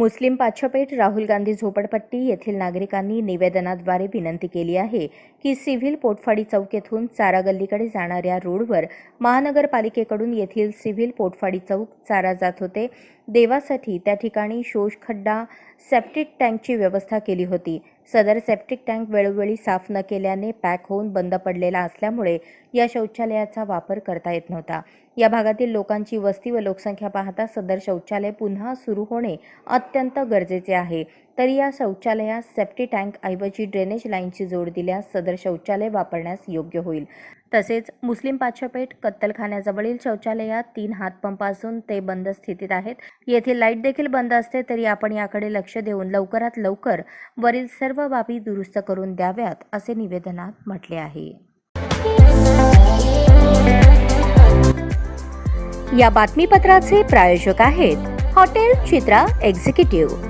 मुस्लिम पाचपेठ राहुल गांधी झोपडपट्टी येथील नागरिकांनी निवेदनाद्वारे विनंती केली आहे की सिव्हिल पोटफाडी चौकेतून चारा गल्लीकडे जाणाऱ्या रोडवर महानगरपालिकेकडून येथील सिव्हिल पोटफाडी चौक चारा जात होते. देवासाठी त्या ठिकाणी शोषखड्डा सेप्टिक टँकची व्यवस्था केली होती. सदर सेप्टिक टँक वेळोवेळी साफ न केल्याने पॅक होऊन बंद पडलेला असल्यामुळे या शौचालयाचा वापर करता येत नव्हता. या भागातील लोकांची वस्ती व लोकसंख्या पाहता सदर शौचालय पुन्हा सुरू होणे अत्यंत गरजेचे आहे. तरी या शौचालयास सेप्टी टँक ऐवजी ड्रेनेज लाईनची जोड दिल्यास सदर शौचालय वापरण्यास योग्य होईल. तसेच मुस्लिम पाचपेठ कत्तलखान्याजवळील शौचालयात तीन हातपंप असून ते बंद स्थितीत आहेत. येथील लाइट देखील बंद असते तरी आपण याकडे लक्ष देऊन लवकरात लवकर वरील सर्व बाबी दुरुस्त करून द्याव्यात असे निवेदनात म्हटले आहे. या बातमीपत्राचे प्रायोजक आहेत हॉटेल चित्रा एक्झिक्युटिव्ह.